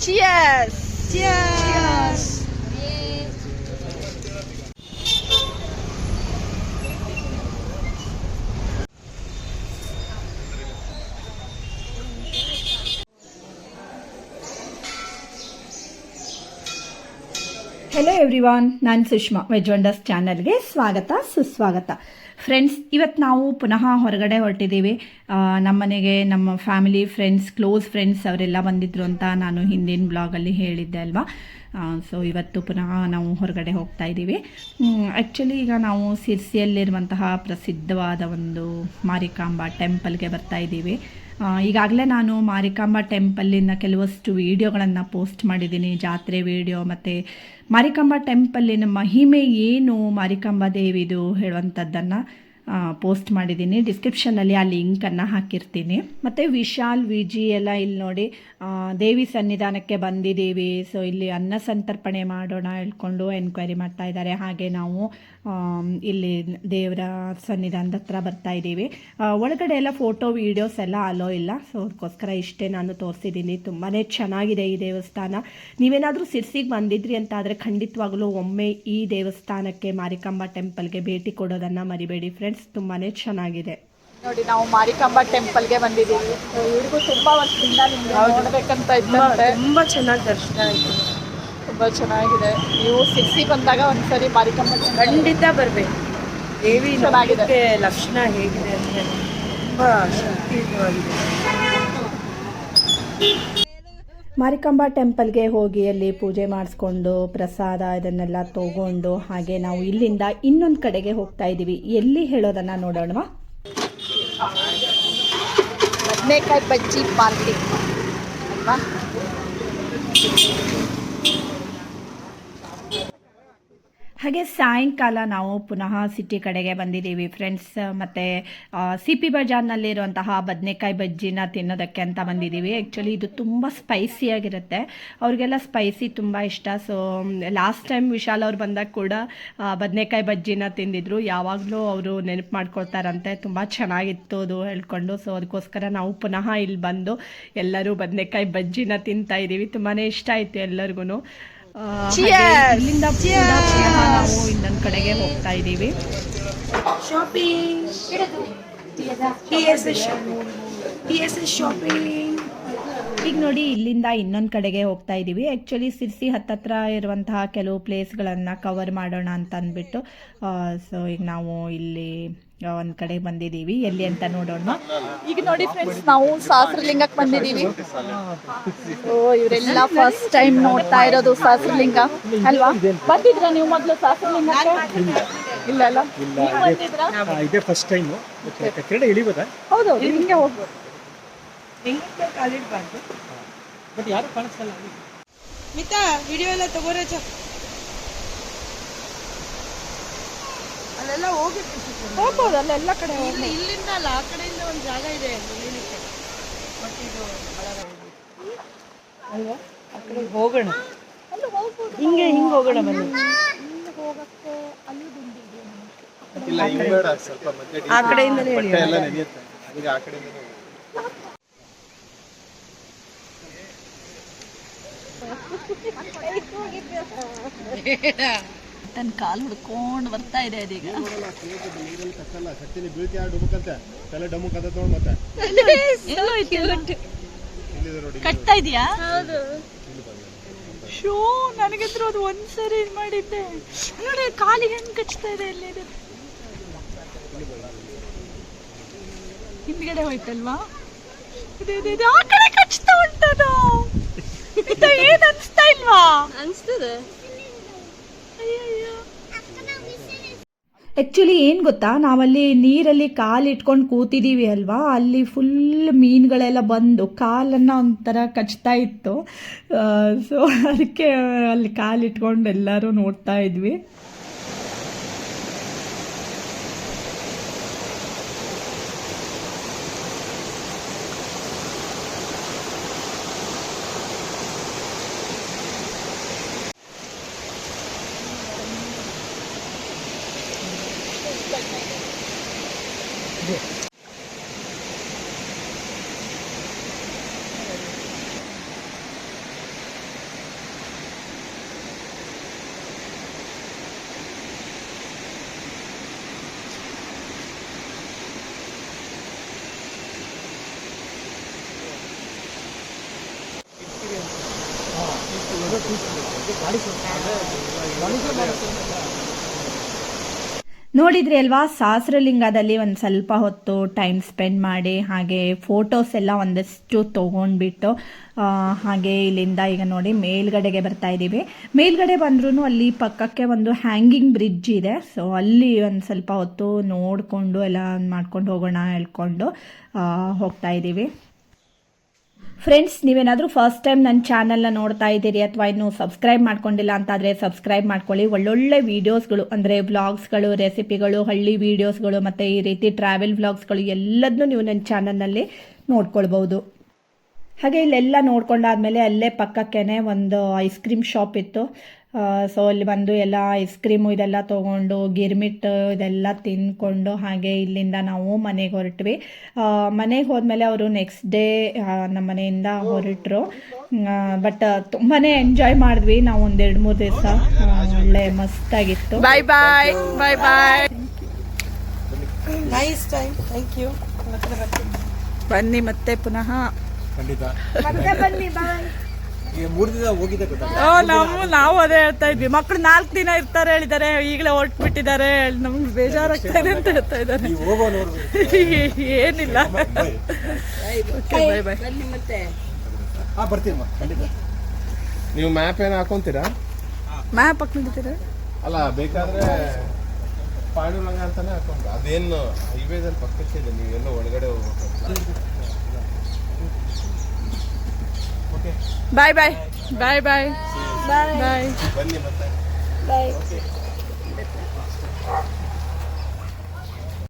Cheers! Cheers! Hello everyone ನಾನು Sushma veg wonders ಚಾನಲ್ಗೆ ಸ್ವಾಗತ, ಸುಸ್ವಾಗತ. ಫ್ರೆಂಡ್ಸ್ ಇವತ್ತು ನಾವು ಪುನಃ ಹೊರಗಡೆ ಹೊರಟಿದ್ದೀವಿ. ನಮ್ಮನೆಗೆ ನಮ್ಮ ಫ್ಯಾಮಿಲಿ ಫ್ರೆಂಡ್ಸ್ ಕ್ಲೋಸ್ ಫ್ರೆಂಡ್ಸ್ ಅವರೆಲ್ಲ ಬಂದಿದ್ರು ಅಂತ ನಾನು ಹಿಂದಿನ ಬ್ಲಾಗಲ್ಲಿ ಹೇಳಿದ್ದೆ ಅಲ್ವಾ? ಸೊ ಇವತ್ತು ಪುನಃ ನಾವು ಹೊರಗಡೆ ಹೋಗ್ತಾ ಇದ್ದೀವಿ. ಆ್ಯಕ್ಚುಲಿ ಈಗ ನಾವು ಸಿರ್ಸಿಯಲ್ಲಿರುವಂತಹ ಪ್ರಸಿದ್ಧವಾದ ಒಂದು ಮಾರಿಕಾಂಬಾ ಟೆಂಪಲ್ಗೆ ಬರ್ತಾ ಇದ್ದೀವಿ. ಈಗಾಗಲೇ ನಾನು ಮಾರಿಕಾಂಬ ಟೆಂಪಲ್ಲಿನ ಕೆಲವಷ್ಟು ವಿಡಿಯೋಗಳನ್ನು ಪೋಸ್ಟ್ ಮಾಡಿದ್ದೀನಿ. ಜಾತ್ರೆ ವೀಡಿಯೋ ಮತ್ತು ಮಾರಿಕಾಂಬ ಟೆಂಪಲ್ಲಿನ ಮಹಿಮೆ ಏನು, ಮಾರಿಕಾಂಬಾ ದೇವಿದು ಹೇಳುವಂಥದ್ದನ್ನು. ಪೋಸ್ಟ್ ಮಾಡಿದ್ದೀನಿ. ಡಿಸ್ಕ್ರಿಪ್ಷನಲ್ಲಿ ಆ ಲಿಂಕನ್ನು ಹಾಕಿರ್ತೀನಿ. ಮತ್ತು ವಿಶಾಲ್ ವಿ ಜಿ ಎಲ್ಲ ಇಲ್ಲಿ ನೋಡಿ ದೇವಿ ಸನ್ನಿಧಾನಕ್ಕೆ ಬಂದಿದ್ದೀವಿ. ಸೊ ಇಲ್ಲಿ ಅನ್ನ ಸಂತರ್ಪಣೆ ಮಾಡೋಣ ಹೇಳ್ಕೊಂಡು ಎನ್ಕ್ವೈರಿ ಮಾಡ್ತಾ ಇದ್ದಾರೆ. ಹಾಗೆ ನಾವು ಇಲ್ಲಿ ದೇವರ ಸನ್ನಿಧಾನದ ಹತ್ರ ಬರ್ತಾ ಇದ್ದೀವಿ. ಒಳಗಡೆ ಎಲ್ಲ ಫೋಟೋ ವೀಡಿಯೋಸ್ ಎಲ್ಲ ಅಲೋ ಇಲ್ಲ. ಸೊ ಅದಕ್ಕೋಸ್ಕರ ಇಷ್ಟೇ ನಾನು ತೋರಿಸಿದ್ದೀನಿ. ತುಂಬಾ ಚೆನ್ನಾಗಿದೆ ಈ ದೇವಸ್ಥಾನ. ನೀವೇನಾದರೂ ಸಿರ್ಸಿಗೆ ಬಂದಿದ್ರಿ ಅಂತ ಆದರೆ ಖಂಡಿತವಾಗಲೂ ಒಮ್ಮೆ ಈ ದೇವಸ್ಥಾನಕ್ಕೆ, ಮಾರಿಕಾಂಬಾ ಟೆಂಪಲ್ಗೆ ಭೇಟಿ ಕೊಡೋದನ್ನು ಮರಿಬೇಡಿ. ಫ್ರೆಂಡ್ಸ್ ತುಂಬಾ ಚೆನ್ನಾಗಿದೆ. ನೋಡಿ ನಾವು ಮಾರಿಕಾಂಬ ಟೆಂಪಲ್ಗೆ ಬಂದಿದ್ದೀವಿ. ಇವ್ರಿಗೂ ತುಂಬಾ ವರ್ಷದಿಂದ ನಿಮ್ಗೆ ನೋಡ್ಬೇಕಂತ ಇದ್ದಂತೆ. ತುಂಬಾ ಚೆನ್ನಾಗಿ ದರ್ಶನ ಆಯ್ತು. ತುಂಬಾ ಚೆನ್ನಾಗಿದೆ. ನೀವು ಸಿಕ್ಸಿ ಬಂದಾಗ ಒಂದ್ಸರಿ ಮಾರಿಕಾಂಬ ಖಂಡಿತ ಬರ್ಬೇಕು. ದೇವಿ ಚೆನ್ನಾಗಿದೆ. ಲಕ್ಷಣ ಹೇಗಿದೆ ಅಂದ್ರೆ ತುಂಬಾ ಶಕ್ತಿಯುತವಾಗಿದೆ. ಮಾರಿಕಾಂಬಾ ಟೆಂಪಲ್ಗೆ ಹೋಗಿ ಅಲ್ಲಿ ಪೂಜೆ ಮಾಡಿಸ್ಕೊಂಡು ಪ್ರಸಾದ ಇದನ್ನೆಲ್ಲ ತಗೊಂಡು ಹಾಗೆ ನಾವು ಇಲ್ಲಿಂದ ಇನ್ನೊಂದು ಕಡೆಗೆ ಹೋಗ್ತಾ ಇದ್ದೀವಿ. ಎಲ್ಲಿ ಹೇಳೋದನ್ನು ನೋಡೋಣವಾ? ಬದನೆಕಾಯಿ ಬಜ್ಜಿ ಪಾರ್ಟಿ ಅಲ್ವಾ? ಹಾಗೆ ಸಾಯಂಕಾಲ ನಾವು ಪುನಃ ಸಿಟಿ ಕಡೆಗೆ ಬಂದಿದ್ದೀವಿ ಫ್ರೆಂಡ್ಸ್ ಮತ್ತು ಸಿ ಪಿ ಬಜಾರ್ನಲ್ಲಿರುವಂತಹ ಬದನೆಕಾಯಿ ಬಜ್ಜಿನ ತಿನ್ನೋದಕ್ಕೆ ಅಂತ ಬಂದಿದ್ದೀವಿ. ಆ್ಯಕ್ಚುಲಿ ಇದು ತುಂಬ ಸ್ಪೈಸಿಯಾಗಿರುತ್ತೆ ಅವ್ರಿಗೆಲ್ಲ ಸ್ಪೈಸಿ ತುಂಬ ಇಷ್ಟ. ಸೊ ಲಾಸ್ಟ್ ಟೈಮ್ ವಿಶಾಲ್ ಅವ್ರು ಬಂದಾಗ ಕೂಡ ಬದನೆಕಾಯಿ ಬಜ್ಜಿನ ತಿಂದಿದ್ರು. ಯಾವಾಗಲೂ ಅವರು ನೆನಪು ಮಾಡ್ಕೊಳ್ತಾರಂತೆ. ತುಂಬ ಚೆನ್ನಾಗಿತ್ತು ಅದು ಹೇಳ್ಕೊಂಡು. ಸೊ ಅದಕ್ಕೋಸ್ಕರ ನಾವು ಪುನಃ ಇಲ್ಲಿ ಬಂದು ಎಲ್ಲರೂ ಬದನೆಕಾಯಿ ಬಜ್ಜಿನ ತಿಂತಾ ಇದ್ದೀವಿ. ತುಂಬಾ ಇಷ್ಟ ಆಯಿತು ಎಲ್ಲರಿಗೂ ಇಲ್ಲಿಂದ ನಾವು ಇನ್ನೊಂದು ಕಡೆಗೆ ಹೋಗ್ತಾ ಇದ್ದೀವಿ. ಶಾಪಿಂಗ್ ಶಾಪಿಂಗ್ ಈಗ ನೋಡಿ ಇಲ್ಲಿಂದ ಇನ್ನೊಂದು ಕಡೆಗೆ ಹೋಗ್ತಾ ಇದ್ದೀವಿ. ಆ್ಯಕ್ಚುಲಿ ಸಿರ್ಸಿ ಹತ್ತತ್ರ ಇರುವಂತಹ ಕೆಲವು ಪ್ಲೇಸ್ಗಳನ್ನು ಕವರ್ ಮಾಡೋಣ ಅಂತ ಅಂದ್ಬಿಟ್ಟು ಸೊ ಈಗ ನಾವು ಇಲ್ಲಿ ಒಂದು ಕಡೆ ಬಂದಿದ್ದೀವಿ ಎಲ್ಲಿ ಅಂತ ನೋಡೋಣ. ಈಗ ನೋಡಿ ಫ್ರೆಂಡ್ಸ್ ನಾವು ಸಹಸ್ರಲಿಂಗಕ್ಕೆ ಬಂದಿದ್ದೀವಿ. ಓ ಇವರೆಲ್ಲ ಫಸ್ಟ್ ಟೈಮ್ ನೋಡ್ತಾ ಇರೋದು ಸಹಸ್ರಲಿಂಗ ಅಲ್ವಾ? ಬಂದಿದ್ರ ನೀವು ಮೊದಲು ಸಹಸ್ರಲಿಂಗಕ್ಕೆ ಇಲ್ಲ ಅಲ್ಲ? ನೀವು ಬಂದಿದ್ರಾ? ಇದೇ ಫಸ್ಟ್ ಟೈಮ್ ಕೆಳಗಡೆ ಇಳಿಬೋದಾ? ಹೌದು ಹಿಂಗೆ ಹೋಗ್ಬೋದು. ಹೆಂಗೆ ಕಾಲಿಡ್ಬಾರ್ದು ಬಟ್ ಯಾರು ಕಾಣಿಸಲ್ಲ ಮಿತಾ ವಿಡಿಯೋ ಎಲ್ಲ ತಗೋರಜ ಅಲ್ಲೆಲ್ಲ ಹೋಗಿ ಹೋಗ್ಬೋದು ಅಲ್ಲೆಲ್ಲ ಕಡೆ ಹೋಗ್ಬೋದು. ಇಲ್ಲಿಂದ ಅಲ್ಲ ಆ ಕಡೆಯಿಂದ ಒಂದು ಜಾಗ ಇದೆ ಇಳಿಲಿಕ್ಕೆ ಬಟ್ ಇದು ಅಲ್ವಾ? ಆ ಕಡೆ ಹೋಗೋಣ. ಹಿಂಗೆ ಹಿಂಗೆ ಹೋಗೋಣ ಬನ್ನಿ. ಇಲ್ಲ ಸ್ವಲ್ಪ ಮಧ್ಯೆ ಆ ಕಡೆಯಿಂದಲೇ ಹೇಳಿ ಎಲ್ಲ ನೆನೆಯುತ್ತೆ ಅದಕ್ಕೆ ಆ ತನ್ನ ಕಾಲು ಹುಡ್ಕೊಂಡು ಬರ್ತಾ ಇದೆ ಅದೀಗ. ಕಟ್ತಾ ಇದೆಯಾ? ಶೋ ನನಗಿದ್ರು ಅದು ಒಂದ್ಸರಿ ಇದ್ ಮಾಡಿದ್ದೆ. ನೋಡಿ ಕಾಲಿಗೆ ಹೆಂಗ್ ಕಚ್ತಾ ಇದೆ ಇಲ್ಲಿ ಇದು. ಹಿಂದ್ಗಡೆ ಹೋಯ್ತಲ್ವಾ? ಇದು ಇದು ಇದು. ಆ ಕಡೆ ಕಚ್ತಾ ಉಂಟದು. ಇದು ಏನ್ ಅನ್ಸ್ತಾ ಇಲ್ವಾ? ಅನ್ಸ್ತದೆ. ಆ್ಯಕ್ಚುಲಿ ಏನು ಗೊತ್ತಾ? ನಾವಲ್ಲಿ ನೀರಲ್ಲಿ ಕಾಲು ಇಟ್ಕೊಂಡು ಕೂತಿದ್ದೀವಿ ಅಲ್ವಾ? ಅಲ್ಲಿ ಫುಲ್ ಮೀನುಗಳೆಲ್ಲ ಬಂದು ಕಾಲನ್ನು ಒಂಥರ ಕಚ್ತಾ ಇತ್ತು. ಸೊ ಅದಕ್ಕೆ ಅಲ್ಲಿ ಕಾಲು ಇಟ್ಕೊಂಡು ಎಲ್ಲರೂ ನೋಡ್ತಾ ಇದ್ವಿ. 네. மனுஷன் மனுஷன் ನೋಡಿದ್ರಿ ಅಲ್ವಾ? ಸಹಸ್ರಲಿಂಗದಲ್ಲಿ ಒಂದು ಸ್ವಲ್ಪ ಹೊತ್ತು ಟೈಮ್ ಸ್ಪೆಂಡ್ ಮಾಡಿ, ಹಾಗೆ ಫೋಟೋಸ್ ಎಲ್ಲ ಒಂದಷ್ಟು ತೊಗೊಂಡ್ಬಿಟ್ಟು ಹಾಗೆ ಇಲ್ಲಿಂದ ಈಗ ನೋಡಿ ಮೇಲ್ಗಡೆಗೆ ಬರ್ತಾ ಇದ್ದೀವಿ. ಮೇಲ್ಗಡೆ ಬಂದ್ರೂ ಅಲ್ಲಿ ಪಕ್ಕಕ್ಕೆ ಒಂದು ಹ್ಯಾಂಗಿಂಗ್ ಬ್ರಿಡ್ಜ್ ಇದೆ. ಸೊ ಅಲ್ಲಿ ಒಂದು ಸ್ವಲ್ಪ ಹೊತ್ತು ನೋಡಿಕೊಂಡು ಎಲ್ಲ ಮಾಡ್ಕೊಂಡು ಹೋಗೋಣ ಹೇಳ್ಕೊಂಡು ಹೋಗ್ತಾ ಇದ್ದೀವಿ. ಫ್ರೆಂಡ್ಸ್ ನೀವೇನಾದರೂ ಫಸ್ಟ್ ಟೈಮ್ ನನ್ನ ಚಾನಲ್ನ ನೋಡ್ತಾ ಇದ್ದೀರಿ ಅಥವಾ ಇನ್ನೂ ಸಬ್ಸ್ಕ್ರೈಬ್ ಮಾಡ್ಕೊಂಡಿಲ್ಲ ಅಂತಾದರೆ ಸಬ್ಸ್ಕ್ರೈಬ್ ಮಾಡ್ಕೊಳ್ಳಿ. ಒಳ್ಳೊಳ್ಳೆ ವೀಡಿಯೋಸ್ಗಳು ಅಂದರೆ ಬ್ಲಾಗ್ಸ್ಗಳು ರೆಸಿಪಿಗಳು ಹಳ್ಳಿ ವೀಡಿಯೋಸ್ಗಳು ಮತ್ತು ಈ ರೀತಿ ಟ್ರಾವೆಲ್ ವ್ಲಾಗ್ಸ್ಗಳು ಎಲ್ಲದನ್ನೂ ನೀವು ನನ್ನ ಚಾನಲ್ನಲ್ಲಿ ನೋಡ್ಕೊಳ್ಬೋದು ಹಾಗೆ ಇಲ್ಲೆಲ್ಲ ನೋಡ್ಕೊಂಡಾದ್ಮೇಲೆ ಅಲ್ಲೇ ಪಕ್ಕಕ್ಕೇನೆ ಒಂದು ಐಸ್ ಕ್ರೀಮ್ ಶಾಪ್ ಇತ್ತು. ಸೊ ಅಲ್ಲಿ ಬಂದು ಎಲ್ಲ ಐಸ್ ಕ್ರೀಮು ಇದೆಲ್ಲ ತೊಗೊಂಡು ಗಿರ್ಮಿಟ್ ಇದೆಲ್ಲ ತಿನ್ಕೊಂಡು ಹಾಗೆ ಇಲ್ಲಿಂದ ನಾವು ಮನೆಗೆ ಹೊರಟ್ವಿ. ಮನೆಗೆ ಹೋದ್ಮೇಲೆ ಅವರು ನೆಕ್ಸ್ಟ್ ಡೇ ನಮ್ಮ ಮನೆಯಿಂದ ಹೊರಟರು. ಬಟ್ ತುಂಬಾ ಎಂಜಾಯ್ ಮಾಡಿದ್ವಿ. ನಾವು ಒಂದು ಎರಡು ಮೂರು ದಿವಸ ಒಳ್ಳೆ ಮಸ್ತಾಗಿತ್ತು. Bye bye bye bye nice time thank you ಬನ್ನಿ ಮತ್ತೆ ಪುನಃ. ಖಂಡಿತ ಬಾಯ್ ಮೂರು ನಾವು ನಾವು ಅದೇ ಹೇಳ್ತಾ ಇದ್ವಿ. ಮಕ್ಕಳು ನಾಲ್ಕು ದಿನ ಇರ್ತಾರೆ ಹೇಳಿದ್ದಾರೆ. ಈಗಲೇ ಹೊರಟ್ಬಿಟ್ಟಿದ್ದಾರೆ. ನಮ್ಗೆ ಬೇಜಾರಾಗ್ತಾ ಇದೆ ಅಂತ ಹೇಳ್ತಾ ಇದ್ದಾರೆ. ಏನಿಲ್ಲ. ಬಾಯ್ ಬಾಯ್ ಹಾ ಬರ್ತೀನಮ್ಮ ಖಂಡಿತ. ನೀವು ಮ್ಯಾಪ್ ಏನು ಹಾಕೊಂತೀರಾ? ಮ್ಯಾಪ್ ಹಾಕೊಂಡಿದ್ದೀರಾ ಅಲ್ಲ ಬೇಕಾದ್ರೆ ಪಾಂಡುರಂಗ ಅಂತಾನೆ ಹಾಕೊಂಡು ಅದೇನು ಹೈವೇದಲ್ಲಿ ಪಕ್ಕಕ್ಕೆ ಇದೆ ನೀವು ಎಲ್ಲೋ ಬಾಯ್ ಬಾಯ್ ಬಾಯ್ ಬಾಯ್ ಬಾಯ್ ಬನ್ನಿ ಮತ್ತೆ ಬಾಯ್